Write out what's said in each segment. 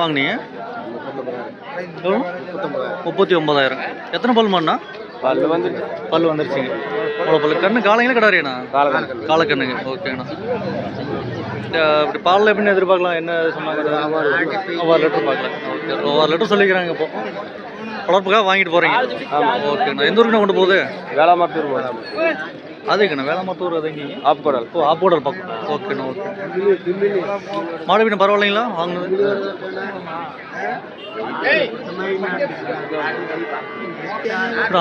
வாங்கினீங்க? முப்பத்தி ஒன்பதாயிரம் எத்தனை பல் மண்ணா? பல்லு வந்து பல் வந்துருச்சுங்க. அவ்வளோ பல்லு கண்ணு காலைங்களா கிடாரியண்ணா காலக்கணக்கு காலக்கண்ணுங்க ஓகேண்ணா இப்படி பாலில் எப்படின்னு எதிர்பார்க்கலாம்? என்ன சொன்னாங்க? ஒவ்வொரு லிட்டர். பார்க்கலாம் ஓகே ஒவ்வொரு லிட்டர் சொல்லிக்கிறாங்க இப்போ. வளர்ப்புக்காக வாங்கிட்டு போகிறீங்க ஓகேண்ணா எந்த ஊருக்குண்ணா கொண்டு போகுது? வேளாமத்தூர் அதுக்குண்ணா வேளாமத்தூர் அது எங்கேங்க? ஆப்படல். ஓ ஆப்போடல் பக்கம். ஓகேண்ணா ஓகே மாடு பின்ன பரவாயில்லைங்களா? வாங்கினது?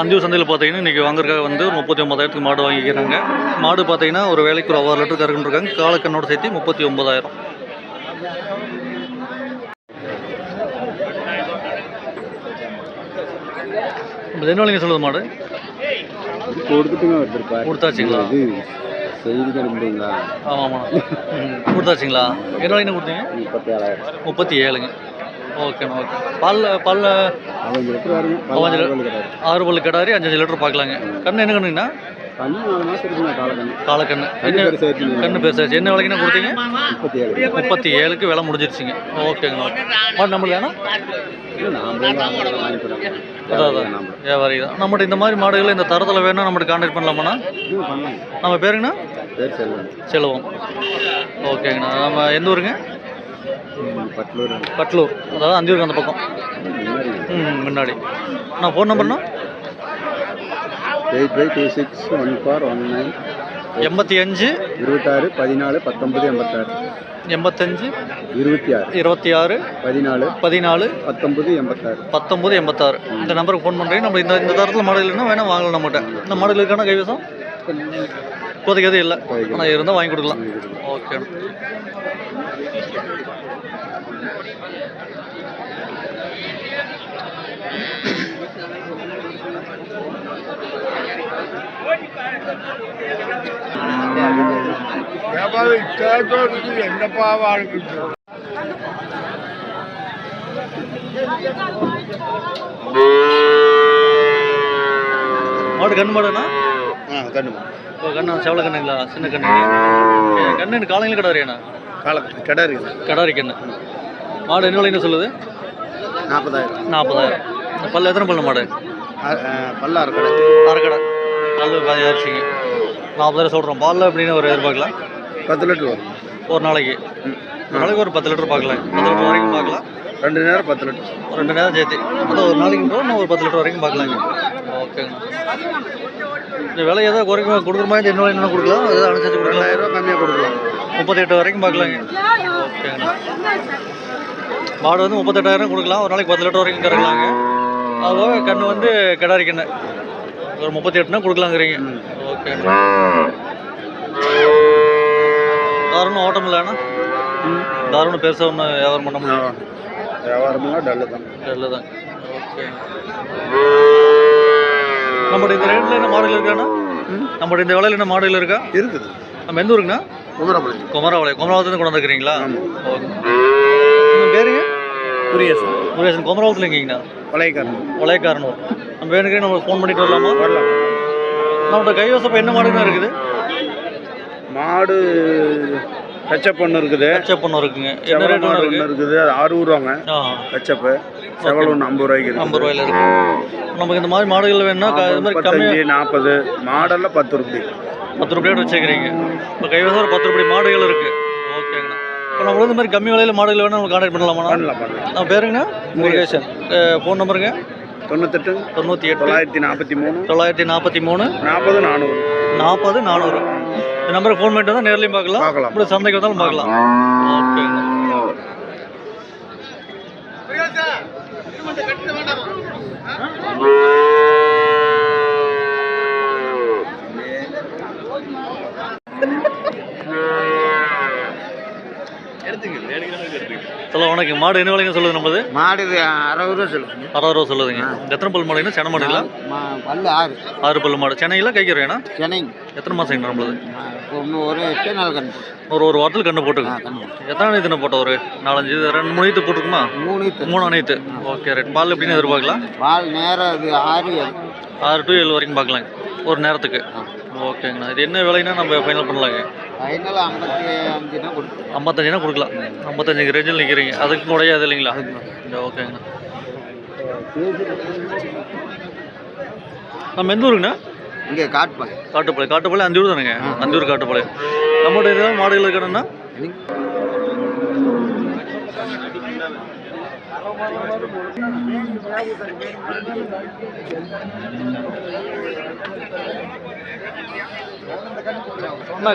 அஞ்சூர் சந்தையில் பார்த்தீங்கன்னா இன்றைக்கி வாங்குறதுக்காக வந்து ஒரு முப்பத்தி ஒன்பதாயிரத்துக்கு மாடு வாங்கிக்கிறாங்க. மாடு பார்த்தீங்கன்னா ஒரு வேலைக்கு ஒரு ஒவ்வொரு லிட்டர் கறக்குன்னு இருக்காங்க காலக்கண்ணோட சேர்த்து முப்பத்தி ஒன்பதாயிரம் என்ன விலைங்க சொல்லுது மாடு? கொடுத்துட்டுங்க கொடுத்தாச்சுங்களா? இது செய்தி கண்டுபிடிங்களா ஆமாம் கொடுத்தாச்சுங்களா? என்ன விலைங்க கொடுத்தீங்க? முப்பத்தி ஏழாயிரம் முப்பத்தி ஏழுங்க ஓகேண்ணா ஓகே. பால் பால் அவங்க லிட்டர் வருங்க அவஞ்சு பல்லு கிடையாது ஆறு பல்லு கடாரி அஞ்சஞ்சு லிட்டர் பார்க்கலாங்க. கண்ணு என்ன கண்ணுங்கண்ணா? காலக்கண்ணு. காலக்கண்ணு. கண்ணு பேசாச்சு என்ன விலைக்குண்ணா கொடுத்தீங்க? முப்பத்தி ஏழு முப்பத்தி ஏழுக்கு விலை முடிஞ்சிருச்சுங்க ஓகேங்கண்ணா நம்மளுக்கு வேணா அதான் அதான். வியாபாரி தான் நம்மகிட்ட இந்த மாதிரி மாடுகள் இந்த தரத்தில் வேணும் நம்மகிட்ட கான்டாக்ட் பண்ணலாமாண்ணா? நம்ம பேருங்கண்ணா? பேர் செல்வம். செல்வம். ஓகேங்கண்ணா. நம்ம எந்த ஊருங்க? பட்லூர். பட்லூர். அதாவது அந்தியூருக்கு அந்த பக்கம். முன்னாடி. ம் முன்னாடி. நான் phone நம்பர்ண்ணா eight five two six one four one nine எண்பத்தி அஞ்சு. இருபத்தாறு பதினாலு பத்தொன்பது எண்பத்தாறு. எண்பத்தஞ்சு. இருபத்தி ஆறு. இருபத்தி ஆறு. பதினாலு. பதினாலு. பத்தொன்பது எண்பத்தாறு. பத்தொம்பது எண்பத்தாறு. இந்த நம்பருக்கு ஃபோன் பண்ணுறீங்க நம்ம இந்த இந்த தரத்தில் மாடல் இல்லைன்னா வேணால் வாங்கலாம் நம்மகிட்ட. இந்த மாடல் இருக்கான கைவசம்? இப்போதைக்கு எதுவும் இல்லை. ஆனால் இருந்தால் வாங்கி கொடுக்கலாம். ஓகே என்னப்பா வாழ்க்கை மாடு கண்ணு மாடுண்ணா? ஆ கண்ணுமா இப்போ கண்ணா செவல கண்ணுங்களா? சின்ன கண்ணு. கண்ணு காலையில் கடாரியாண்ணா? கால கடை இருக்குது கடாரி கண்ணு. மாடு என்ன விலைன்னு சொல்லுது? நாற்பதாயிரம். நாற்பதாயிரம். பல்லு எத்தனை பல்லு மாடு? பல்லாறு கடை. அரைக்கடை பல்லு பாதி ஆயிடுச்சிங்க நாற்பதாயிரம் சொல்கிறோம் பாலில் எப்படின்னு ஒரு எதிர்பார்க்கலாம் பத்து லிட்டர் வரும். ஒரு நாளைக்கு. ஒரு நாளைக்கு ஒரு பத்து லிட்டர் பார்க்கலாம் பத்து லிட்டர் வரைக்கும் பார்க்கலாம் ரெண்டு நேரம் பத்து லிட்டர். ரெண்டு நேரம் சேர்த்து. அதான் ஒரு நாளைக்கு கூட இன்னும் ஒரு பத்து லிட்டர் வரைக்கும் பார்க்கலாங்க ஓகேங்க. இந்த விலை ஏதாவது குறைக்க கொடுக்குற மாதிரி என்ன என்ன கொடுக்கலாம்? ஏதாவது அனுசரிச்சு கொடுக்கலாம். கம்மியாக கொடுக்கலாம். முப்பத்தெட்டு வரைக்கும் பார்க்கலாங்க ஓகேங்க. மாடு வந்து முப்பத்தெட்டாயிரம் கொடுக்கலாம். ஒரு நாளைக்கு பத்து லிட்டர் வரைக்கும் கறக்கலாங்க. அதுபோக கன்று வந்து கிடாரி கண்ணு. ஒரு முப்பத்தி எட்டுனா கொடுக்கலாங்கிறீங்க. ஓகே. தாராளம் ஓட்டம் இல்லைண்ணா தாராளம் பெருசாக ஒன்றும் வியாபாரம் பண்ண முடியும் வியாபாரமெல்லாம் டல்லு தான். இல்லை தான். ஓகே. நம்மளுடைய இந்த ரேட்டில் என்ன மாடல் இருக்காண்ணா? நம்மளுடைய இந்த விலையில் என்ன மாடல் இருக்கா? இருக்குது. நம்ம எந்த ஊருங்கண்ணா? குமரப்பாளையம் குமராவளை குமராவத்துலேருந்து கொண்டு வந்துருக்கிறீங்களா? பேருங்க? புரியேசன் முருகேசன் குமராவத்தில் எங்கேங்கண்ணா? வளையக்காரனூர் நம்ம வேணுக்கே நம்ம ஃபோன் பண்ணிட்டு வரலாமா? வரலாம் நம்மளோட கைவசம் என்ன மாடுங்க இருக்குது? மாடு கச்சப் ஒன்று இருக்குது. கச்சப் ஒன்று இருக்குங்க. என்ன ரேட் ஒன்று இருக்குது. அது ஆறு ரூபாங்க கச்சப்பு செவல் ஒன்று ஐம்பது ரூபாய்க்கு இருக்குது. ஐம்பது ரூபாயில இருக்கு. நமக்கு இந்த மாதிரி மாடுகள் வேணும்னா இது மாதிரி கம்மி நாற்பது. மாடெல்லாம் பத்து ரூபாய் பத்து ரூபாயோட வச்சுக்கிறீங்க. இப்போ கைவசம் ஒரு பத்து ரூபாய் மாடுகள் இருக்கு. ஓகேங்கண்ணா. இப்போ நம்மளுக்கு இந்த மாதிரி கம்மி விலையில் மாடுகள் வேணா நம்ம கான்டாக்ட் பண்ணலாமா பண்ணலாம் பண்ணலாம். நான் பேருங்கண்ணா? முருகேசன். ஃபோன் நம்பருங்க தொண்ணூத்தெட்டு. தொண்ணூற்றி எட்டு தொள்ளாயிரத்தி நாற்பத்தி மூணு. தொள்ளாயிரத்தி நாற்பத்தி மூணு. நாற்பது நானூறு. நாற்பது நானூறு. இந்த நம்பருக்கு ஃபோன் பண்ணிட்டு வந்தால் நேர்லையும் பார்க்கலாம். பார்க்கலாம். அப்படி சந்தைக்கு வந்தாலும் பார்க்கலாம். ஓகேங்கண்ணா ஹலோ வணக்கம். மாடு என்ன விலைங்க சொல்லுது நம்மளது? மாடு அறுபது ரூபா சொல்லுங்க அறுபது ரூபா சொல்லுதுங்க. எத்தனை பல் மாடுங்கன்னா சென மாடுங்களா? மா- பல்லு ஆறு. ஆறு பல் மாடு. சென்னையில் கைக்கிறேண்ணா சென்னை எத்தனை மாதம் நம்மளது? ஒரு எட்டு நாள் கண்டு ஒரு ஒரு வாரத்தில் கண்ணு கண்டு எத்தனை அணைத்து போட்ட ஒரு நாலஞ்சு ரெண்டு மூணு இது போட்டுக்குமா மூணு. மூணு அணைத்து. ஓகே ரைட் பால் எப்படின்னு எதிர்பார்க்கலாம்? பால் நேரம் இது ஆறு. ஆறு டு ஏழு வரைக்கும் பார்க்கலாங்க. ஒரு நேரத்துக்கு. ஓகேங்கண்ணா. இது என்ன விலைன்னா நம்ம ஃபைனல் பண்ணலாங்க? ஃபைனல் ஐம்பத்தி அஞ்சுனா கொடுக்கும் ஐம்பத்தஞ்சுனா கொடுக்கலாம். ஐம்பத்தஞ்சுக்கு ரேஞ்சில் நிற்கிறீங்க அதுக்கு குறையாது இல்லைங்களா? ஓகேங்கண்ணா. நம்ம எந்த ஊருங்கண்ணா இங்கே காட்பாங்க காட்டுப்பாளையம். காட்டுப்பாளையம் அஞ்சூர் தானுங்க? அஞ்சூர் காட்டுப்பாளையம். நம்மகிட்ட ஏதாவது மாடுகள் இருக்கணும்னா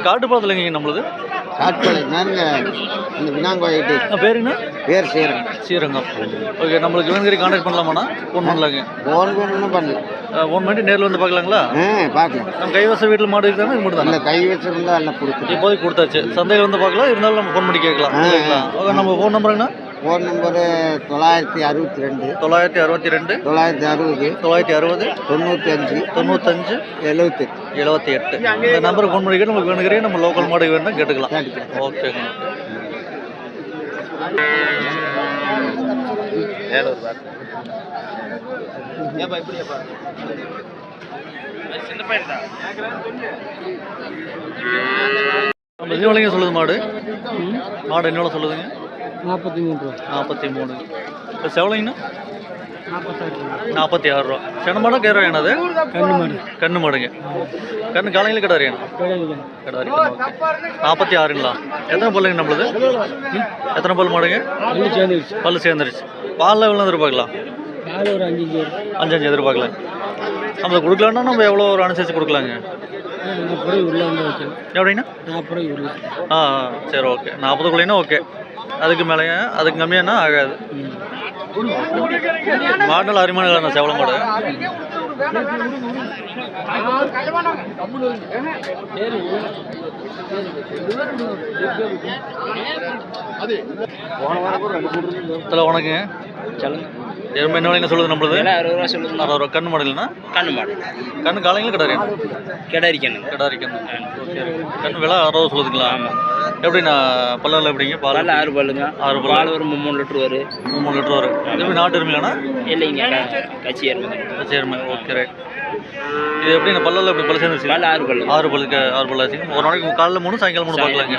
காட்டுப்பாளத்தில் எங்கேங்க நம்மளுது? காட்பாளையம் நானுங்க இந்த வினாங்கோயிட்டு பேருங்கண்ணா பேர் சேரும் ஸ்ரீரங்கம். ஓகே நம்மளுக்கு இவங்ககிட்ட கான்டாக்ட் பண்ணலாமாண்ணா? ஃபோன் பண்ணலாங்க. ஃபோன் பண்ணணும் பண்ணல. ஃபோன் பண்ணி நேரில் வந்து பார்க்கலாங்களா? பார்க்கலாம். நம்ம கைவச வீட்டில் மாடு இருக்குதானே இது மட்டும் இல்லை கை வச்சிருந்தா எல்லாம் கொடுத்துட்டு இப்போதைக்கு கொடுத்தாச்சு. சந்தையில் வந்து பார்க்கலாம் இருந்தாலும் நம்ம ஃபோன் பண்ணி கேட்கலாம். ஓகே நம்ம ஃபோன் நம்பருங்கண்ணா ஃபோன் நம்பரு தொள்ளாயிரத்தி அறுபத்தி ரெண்டு. தொள்ளாயிரத்தி அறுபத்தி ரெண்டு. தொள்ளாயிரத்தி அறுபது. தொள்ளாயிரத்தி அறுபது. தொண்ணூற்றி அஞ்சு தொண்ணூத்தஞ்சு. எழுபத்தெட்டு எழுபத்தி எட்டு. இந்த நம்பருக்கு ஃபோன் பண்ணிக்கிட்டு நமக்கு வேணுங்கிறே நம்ம லோக்கல் மாடு வேணும்னா கேட்டுக்கலாம். ஓகேங்க நம்ம என்ன விலைங்க சொல்லுது மாடு. மாடு என்ன விலை சொல்லுதுங்க. நாற்பத்தி மூணு ரூபா நாற்பத்தி மூணு. இப்போ செவலைங்கண்ணா நாற்பத்தி ஆறு ரூபா. சென மாடா கேர என்னது கண்ணு மாடு. கண்ணு மாடுங்க. கண்ணு காலையில் கிடாரி கிடாரி நாற்பத்தி ஆறுங்களா? எத்தனை பல்லுங்க நம்மளுது? எத்தனை பல் மாடுங்க? பல்லு சேர்ந்துருச்சு. பாலில் எவ்வளோ எதிர்பார்க்கலாம்? ஒரு அஞ்சு அஞ்சு எதிர்பார்க்கலாம். நம்ம கொடுக்கலான்னா நம்ம எவ்வளோ ஒரு அனுசரித்து கொடுக்கலாங்க? எப்படின்னா நாற்பது ஆ சரி ஓகே. நாற்பதுக்குள்ளேனா ஓகே. அதுக்கு மேலேங்க அதுக்கு கம்மியானா ஆகாது. மாடல் அரிமானம் செவல மாடு. இதில் உனக்குங்க சொல்லுங்க எருமை என்ன சொல்லுது நம்மளுது? அறுபது ரூபா சொல்லுங்க அறுபது ரூபா கண்ணு மாடல்னா கண்ணு மாடு. கண்ணு காலையில் கிடாரி கிடாரி கண்ணு கிடாரி கண்ணு விலை அறுபது சொல்லுதுங்களா? எப்படிண்ணா பல்லரில் எப்படிங்க? பால் பால் ஆறு பாலுங்க ஆறு பல்லு. பால் ஒரு மூணு லிட்டர் வரும் மூணு லிட்டர் வரும் எப்படி நாட்டு எருமையாண்ணா? இல்லைங்க கச்சி எருமை. சரிம்மா ஓகே ரைட் இது எப்படி பல்லில் எப்படி பல்லு சேர்ந்துச்சு? பால் ஆறு பல்லு. ஆறு பல்லுக்கு ஆறு பல்லு ஆச்சுங்க ஒரு நாளைக்கு காலைல மூணு சாயங்காலம் மூணு பார்க்கலாங்க.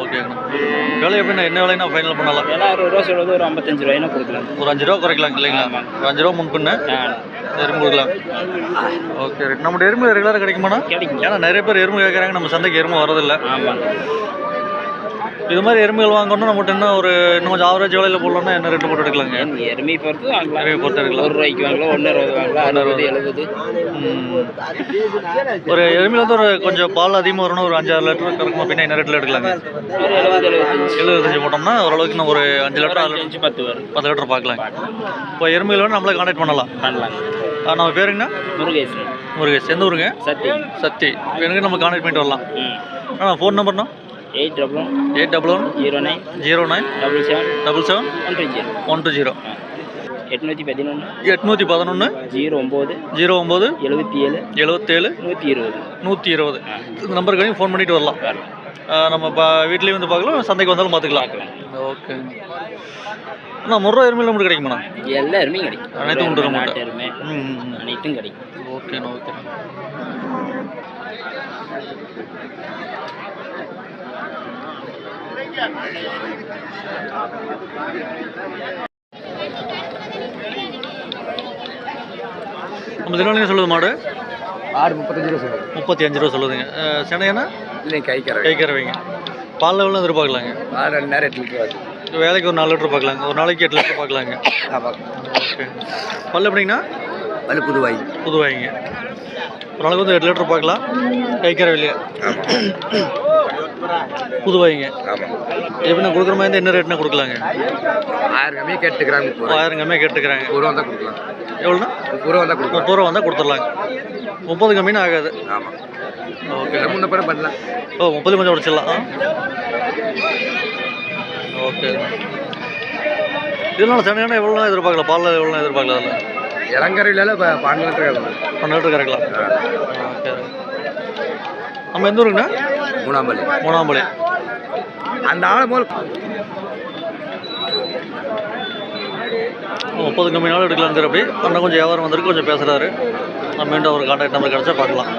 ஓகேங்கண்ணா விலை எப்படிண்ணா? என்ன விலைன்னா ஃபைனல் பண்ணலாம்? விலை அறுபது ரூபா சொல்வது ஒரு ஐம்பத்தஞ்சு ரூபாய்னா கொடுக்கலாம். ஒரு அஞ்சு ரூபா குறைக்கலாம் இல்லைங்களா. ஒரு அஞ்சு ரூபா முன்பின்ன ஆ, எறும்பு கொடுக்கலாம். ஓகே ரைட் நம்ம எறும்பு ரெகுலராக கிடைக்குமாண்ணா? கிடைக்கும். ஏன்னா நிறைய பேர் எறும்பு கேட்குறாங்க நம்ம சந்தைக்கு எறும்பு வரதில்லை ஆமாம் இது மாதிரி எறும்புகள் வாங்கணும்னா நம்மகிட்ட இன்னும் ஒரு இன்னும் கொஞ்சம் ஆவரேஜ் விலையில் போடலாம்னா என்ன ரேட்டு போட்டு எடுக்கலாங்க? எருமை பொறுத்து எருமை பொறுத்து எடுக்கலாம். ஒரு ரூபாய்க்கு வாங்கலாம் ஒன்று வாங்கலாம் அறுபது எழுபது. ம். ஒரு எருமையில் வந்து ஒரு கொஞ்சம் பால் அதிகமாக வரணும் ஒரு அஞ்சாறு லிட்டர் கறக்குமா பின்ன என்ன ரேட்டில் எடுக்கலாங்க? எழுபத்தஞ்சு. போட்டோம்னா ஓரளவுக்கு நம்ம ஒரு அஞ்சு லிட்டர் ஆறு லிட்டர் பத்து வரும். பத்து லிட்டர் பார்க்கலாம் இப்போ எருமையில் வேணும் நம்மளே கான்டாக்ட் பண்ணலாம். பண்ணலாம். ஆ, நம்ம பேருங்கண்ணா முருகேசன். முருகேஷ் எந்த ஊருங்க? சத்தி. சக்தி எனக்கு நம்ம கான்டாக்ட் பண்ணிட்டு வரலாம். அண்ணா phone நம்பர்ண்ணா eight double eight double one zero nine zero nine double seven double seven one two zero one two zero எட்நூற்றி பதினொன்று எட்நூற்றி பதினொன்று ஜீரோ ஒம்பது ஜீரோ ஒம்பது எழுபத்தி ஏழு எழுபத்தேழு நூற்றி இருபது நூற்றி இருபது இந்த நம்பருக்கு ஃபோன் பண்ணிட்டு வரலாம். நம்ம பா வீட்லேயும் வந்து பார்க்கலாம் சந்தைக்கு வந்தாலும் பார்த்துக்கலாம். ஓகே. அண்ணா முறை எருமையில் மட்டும் கிடைக்குமாண்ணா? எல்லா எருமையும் கிடைக்கும். அனைத்தும் உண்டு. நாட்டு எருமை. அனைத்தும் கிடைக்கும். ஓகேண்ணா ஓகேண்ணா. நம்ம தினவழிங்க சொல்லுது மாடு? ஆறு முப்பத்தஞ்சு ரூபா சொல்லுங்கள் முப்பத்தி அஞ்சு ரூபா சொல்லுதுங்க. சென்னையானா இல்லை கை கரை கை கறவைங்க பால் எவ்வளோ எதிர்பார்க்கலாங்க. ஆறு ரெண்டு நேரம் எட்டு லிட்டர் வேலைக்கு ஒரு நாலு லிட்டர் பார்க்கலாங்க. ஒரு நாளைக்கு எட்டு லிட்டர் பார்க்கலாங்க. ஆமாம். ஓகே. பல் எப்படிங்கண்ணா? வலு புதுவாய். புதுவாய்ங்க. ஒரு நாளைக்கு வந்து எட்டு லிட்டர் பார்க்கலாம். கை கறவையிலையே புதுவாய்ங்க ஆமாம் எப்படின்னா கொடுக்குற மாதிரி இருந்தால் என்ன ரேட்னா கொடுக்கலாங்க? ஆயிரம் கம்மியாக கேட்டுக்கிறாங்க இப்போ ஆயிரம் கம்மியாக கேட்டுக்கிறாங்க. முப்பது ரூபா தான் கொடுக்கலாம். எவ்வளோண்ணா? முப்பது ரூபா தான் கொடுக்கலாம். முப்பது ரூபா வந்தால் கொடுத்துர்லாங்க முப்பது கம்மின்னு ஆகாது. ஆமாம் ஓகே. முன்ன பிற பண்ணலாம். ஓ முப்பது கொஞ்சம் உடச்சிடலாம். ஓகே. இதனால சனியான எவ்வளோ எதிர்பார்க்கலாம்? பாலில் எவ்வளோ எதிர்பார்க்கலாம் அதில்? இளங்கரையில பன்னெண்டு பன்னெண்டு கறக்கலாம் ஓகே நம்ம எந்த ஊருங்கண்ணா? மூணாம் பள்ளி மூணாம்பளி அந்த ஆள் போல் முப்பது கம்மி நாள் எடுக்கலாங்கிற அப்படி. கொஞ்சம் வியாபாரம் வந்திருக்கு கொஞ்சம் பேசுகிறாரு நம்ம மீண்டும் அவர் கான்டாக்ட் நம்பர் கிடச்சா பார்க்கலாம்.